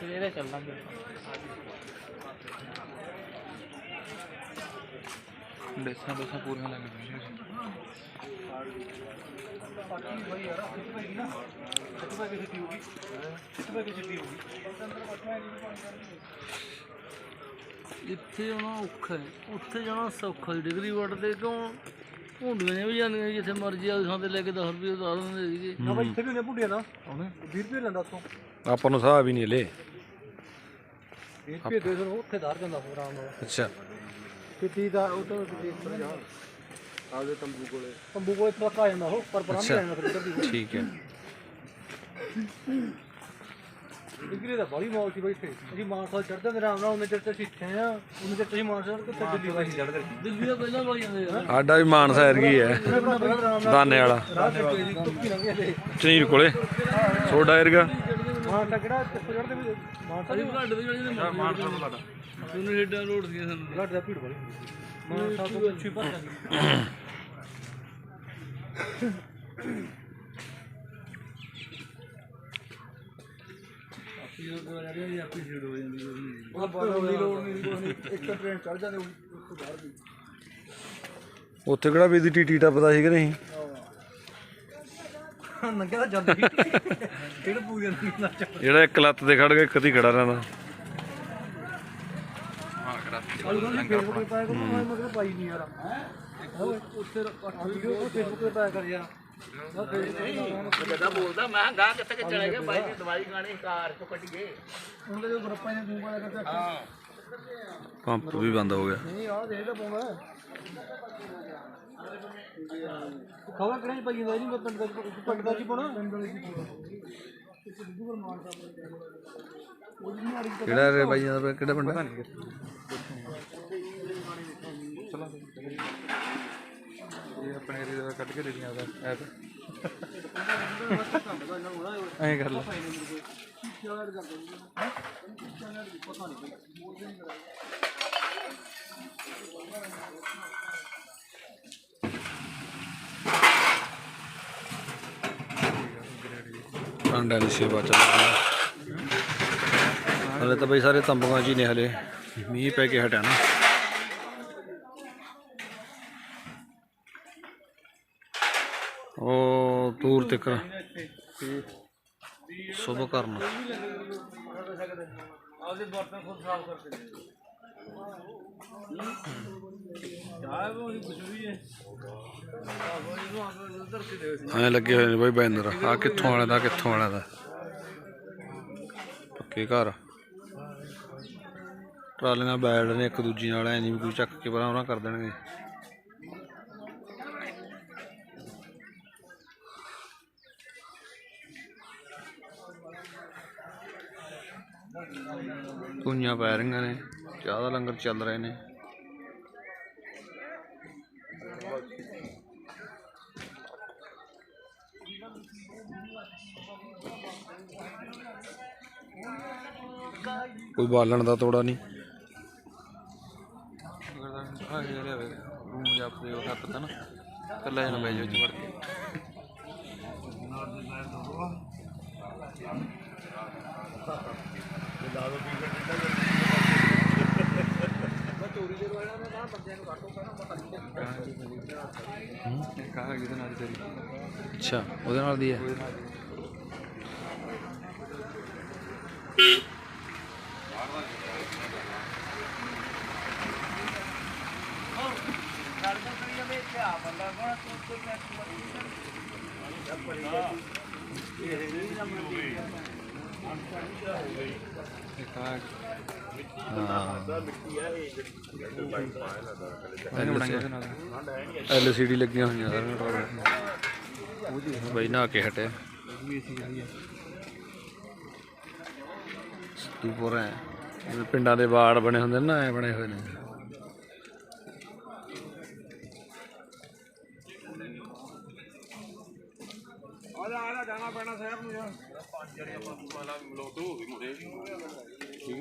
ਸਵੇਰੇ ਚੱਲਾਂਗੇ। ਡੇਸਾਂ ਡੇਸਾਂ ਪੂਰੀਆਂ ਲੱਗ ਗਈਆਂ ਜਿੱਥੇ ਜਾਣਾ ਔਖਾ ਹੈ। ਉੱਥੇ ਜਾਣਾ ਸੌਖਾ ਡਿਗਰੀ ਵੜਦੇ ਕਿਉਂ? ਹੁੰਦੀਆਂ ਨੇ ਵੀ ਜਾਂਦੀਆਂ ਸੀ, ਜਿੱਥੇ ਮਰਜ਼ੀ ਆ ਥਾਂ ਤੇ ਲੈ ਕੇ 10 ਰੁਪਏ ਉਤਾਰ ਦਿੰਦੇ ਸੀਗੇ ਨਾ ਬਾਈ ਇੱਥੇ ਵੀ ਹੁੰਦੇ ਭੁੱਡੀਆਂ ਦਾ 20 ਰੁਪਏ ਲੈਂਦਾ ਉਤੋਂ ਆਪਾਂ ਨੂੰ ਸਾਹ ਵੀ ਨਹੀਂ ਹਲੇ। 20 ਰੁਪਏ ਦੇ ਦੋ ਉੱਥੇ ਧਾਰ ਜਾਂਦਾ ਹੋਰ ਆਰਾਮ ਨਾਲ। ਅੱਛਾ। ਕਿੱਟੀ ਦਾ ਉਹ ਤਾਂ ਦੇਖ ਜਾ। ਆਪਦੇ ਤੰਬੂ ਕੋਲੇ। ਤੰਬੂ ਕੋਲੇ ਟਰੱਕ ਆ ਜਾਂਦਾ ਉਹ ਪਰ ਪਰਾਂ ਨਹੀਂ ਲੈਣਾ ਫਿਰ ਇੱਧਰ ਦੀ। ਠੀਕ ਹੈ। ਡਿਗਰੀ ਦਾ ਬੜੀ ਮੌਲ ਸੀ ਬਾਈ ਇੱਥੇ। ਅਸੀਂ ਮਾਨਸਾ ਚੜ ਜਾਂਦੇ ਆਰਾਮ ਨਾਲ ਉਹਨੇ ਚਿਰ ਤੇ ਅਸੀਂ ਇੱਥੇ ਆ ਉਹਨੇ ਚਿਰ ਤੇ ਅਸੀਂ ਮਾਨਸਾ ਚੜ੍ਹ ਕੇ ਤੇ ਦਿੱਲੀ ਵਾਸੀ ਚੜ੍ਹਦੇ ਦਿੱਲੀ ਦਾ ਪਹਿਲਾਂ ਵਗ ਜਾਂਦੇ ਆ। ਸਾਡਾ ਵੀ ਮਾਨਸਾ ਵਰਗੀ ਹੈ। ਦਾਨੇ ਵਾਲਾ। ਰਾਹ ਤੇ ਕੋਈ ਨਹੀਂ ਤੁੱਕੀ ਲੰਘੇ ਤੇ ਚਨੀਰ ਕੋਲੇ। ਸੋਡਾ ਏਰਗਾ ਮਾਨਸਾ ਕਿਹੜਾ ਚੱਪੜ ਚੜ੍ਹਦੇ ਵੀ ਮਾਨਸਾ ਸਾਡੇ ਘੱਟ ਦੇ ਜਿਹੜੇ ਮਾਨਸਾ ਬਲਾਡਾ ਦੋਨੋਂ ਹੇਡਾਂ ਰੋਡ ਦੀਆਂ ਸਾਨੂੰ। ਘੱਟ ਦਾ ਭੀੜ ਬੜੀ ਮਾਨਸਾ ਤੋਂ ਪਿੱਛੇ ਭੱਜ ਜਾਂਦੀ ਆਪੀ ਉਹ ਜਿਹੜੀ ਆਪੀ ਸੀੜ ਹੋ ਜਾਂਦੀ ਉਹਦੀ ਉਹ ਬੋਲਣ ਦੀ ਲੋੜ ਨਹੀਂ ਕੋਈ ਨਹੀਂ ਇੱਕ ਟ੍ਰੇਨ ਚੜ ਜਾਂਦੇ ਉੱਥੋਂ ਬਾਹਰ ਵੀ ਉੱਥੇ ਕਿਹੜਾ ਵੀ ਦੀ ਟੀਟੀ ਟੱਪਦਾ ਸੀ ਕਿ ਨਹੀਂ? ਨੰਗੇ ਤਾਂ ਜਾਂਦੇ ਕਿਹੜਾ ਪੂਰੀ ਨਾ ਚੱਲ ਜਿਹੜਾ ਇੱਕ ਲੱਤ ਤੇ ਖੜ ਗਿਆ, ਇੱਕ ਦੀ ਖੜਾ ਰਹਿੰਦਾ। ਹਾਂ ਪਾਈ ਨਹੀਂ ਯਾਰ ਉੱਥੇ ਫੇਸਬੁੱਕ ਤੇ ਪਾਇਆ ਕਰ ਯਾਰ। ਮੈਂ ਫੇਸਬੁੱਕ ਜਦਾ ਬੋਲਦਾ ਮੈਂ ਗਾ ਕਿੱਥੇ ਕਿ ਚਲੇ ਗਏ? ਬਾਈ ਦੀ ਦਵਾਈ ਖਾਣੀ ਕਾਰ ਚੋਂ ਕੱਢ ਗਏ। ਉਹਨਾਂ ਦੇ ਗਰੁੱਪਾਂ ਨੇ ਫੋਨ ਪਾਇਆ ਕਰਦਾ ਪੰਪ ਵੀ ਬੰਦ ਹੋ ਗਿਆ। ਨਹੀਂ ਦੇਖ ਖਬਰ ਕਿਹੜੇ ਚ ਪਾਈ ਜਾਂਦਾ ਨਹੀਂ ਪਿੰਡ ਦਾ ਪਿੰਡ ਦਾ ਜੀ ਪਾਉਣਾ ਪਿੰਡ ਵਾਲੇ ਜੀ ਕਿਹੜਾ ਰੇ ਬਾਈਆਂ ਦਾ ਕਿਹੜਾ? ਪਿੰਡ ਆਪਣੇ ਏਰੀਆ ਦਾ ਕੱਢ ਕੇ ਦੇ ਦੀਆਂ ਉਹਦਾ ਐਪ ਐਂ ਕਰ ਲਾ। ਭਾਂਡਿਆਂ ਦੀ ਸੇਵਾ ਚੱਲ ਰਹੀ ਹੈ ਹਲੇ ਤਾਂ ਬਈ ਸਾਰੇ ਤੰਬੂਆਂ ਜੀ ਨੇ ਹਲੇ। ਮੀਂਹ ਪੈ ਕੇ ਹਟਿਆ ਨਾ। ਉਹ ਦੂਰ ਤੱਕ। ਸੁਭ ਕਰਨਾ। ਆਪਦੇ ਬਰਤਨ ਖੁਦ ਸਾਫ਼ ਕਰਕੇ ਦੇ ਹੈ ਲੱਗੇ ਹੋਏ ਨੇ ਬਈ ਬੈਨਰ। ਆ ਕਿੱਥੋਂ ਵਾਲਾ ਦਾ ਕਿੱਥੋਂ ਵਾਲਾ ਦਾ? ਪੱਕੇ ਘਰ। ਟਰਾਲੀਆਂ ਬੈਠ ਨੇ ਇੱਕ ਦੂਜੀ ਨਾਲ ਐ ਨਹੀਂ ਕੋਈ ਚੱਕ ਕੇ ਪਰਾਂ ਉਹਨਾਂ ਕਰ ਦੇਣਗੇ। ਧੂਈਆਂ ਪੈ ਰਹੀਆਂ ਨੇ ਚਾਹ ਦਾ ਲੰਗਰ ਚੱਲ ਰਹੇ ਨੇ। ਕੋਈ ਬਾਲਣ ਦਾ ਤੋੜਾ ਨਹੀਂ। ਅਗਰ ਤਾਂ ਆ ਗਿਆ ਲਿਆਵੇ ਰੂਮ ਜਾ ਆਪਣੇ ਉਹ ਹੱਥ ਤਾਂ ਨਾ ਕੱਲਾ ਜਣਾ ਬੈ ਜਾ ਵੜ ਕੇ ਨਾਲ ਅੱਛਾ ਉਹਦੇ ਨਾਲ ਦੀ ਹੈ ਉਹਦੇ ਨਾਲ ਇਹ ਕਹਾ ਇਹਨੂੰ ਬਣਾਇਆ ਇਹਦੇ ਨਾਲ ਐਲਸੀਡੀ ਲੱਗੀਆਂ ਹੋਈਆਂ ਸਾਰੀਆਂ ਟੋਇਲਟ ਬਈ ਨਹਾ ਕੇ ਹਟੇ। ਵੀ ਸੀ ਆਈ ਹੈ। ਸਤੂਪੁਰ ਹੈ ਜਿਵੇਂ ਪਿੰਡਾਂ ਦੇ ਵਾਰਡ ਬਣੇ ਹੁੰਦੇ ਨੇ ਨਾ ਐ ਬਣੇ ਹੋਏ ਨੇ। 几